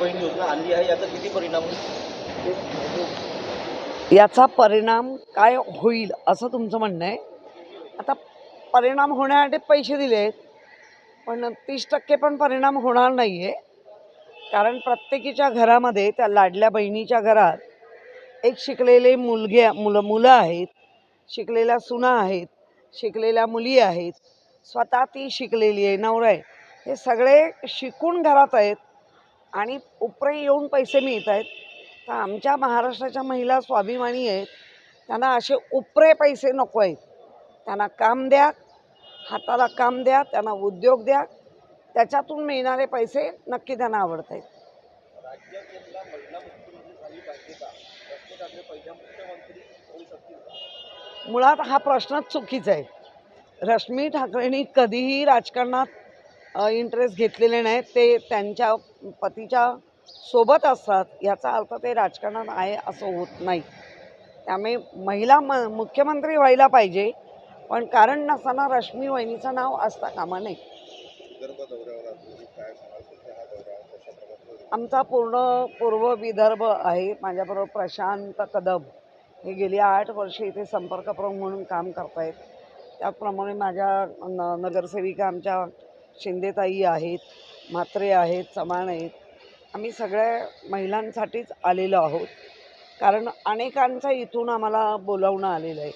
बहीण योजना आणली आहे याचा किती परिणाम याचा परिणाम काय होईल असं तुमचं म्हणणं आहे. आता परिणाम होण्यासाठी पैसे दिले आहेत पण तीस टक्के पण परिणाम होणार नाही आहे कारण प्रत्येकीच्या घरामध्ये त्या लाडल्या बहिणीच्या घरात एक शिकलेले मुलगे मुलं मुलं आहेत शिकलेल्या सुना आहेत शिकलेल्या मुली आहेत स्वतः ती शिकलेली आहे नवरा आहे. हे सगळे शिकून घरात आहेत. आणि उपरे येऊन पैसे मिळत आहेत. तर आमच्या महाराष्ट्राच्या महिला स्वाभिमानी आहेत. त्यांना असे उपरे पैसे नको आहेत. त्यांना काम द्या हाताला काम द्या त्यांना उद्योग द्या. त्याच्यातून मिळणारे पैसे नक्की त्यांना आवडत आहेत. मुळात हा प्रश्नच चुकीचा आहे. रश्मी ठाकरेंनी कधीही राजकारणात इंटरेस्ट घेतलेले नाहीत. ते त्यांच्या पतीच्या सोबत असतात. याचा अर्थ ते राजकारणात आहे असं होत नाही. त्यामुळे महिला म मुख्यमंत्री व्हायला पाहिजे. पण कारण नसताना रश्मी वहिनीचं नाव असता कामा नये. आमचा पूर्ण पूर्व विदर्भ आहे. माझ्याबरोबर प्रशांत कदम. हे गेली आठ वर्षे इथे संपर्क प्रमुख म्हणून काम करत आहेत त्याचप्रमाणे माझ्या न नगरसेविका आमच्या शिंदेताई आहेत म्हात्रे आहेत चव्हाण आहेत. आम्ही सगळ्या महिलांसाठीच आलेलो आहोत. कारण अनेकांचा इथून आम्हाला बोलावणं आलेलं आहे.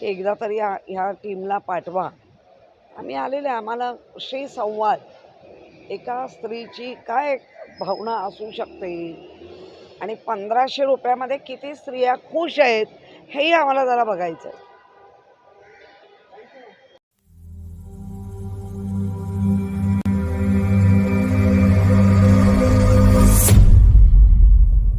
की एकदा तरी ह्या ह्या टीमला पाठवा. आम्ही आलेलं आहे. आम्हाला श्री संवाद. एका स्त्रीची काय भावना असू शकते? आणि पंधराशे रुपयामध्ये किती स्त्रिया खुश आहेत हेही आम्हाला जरा बघायचं आहे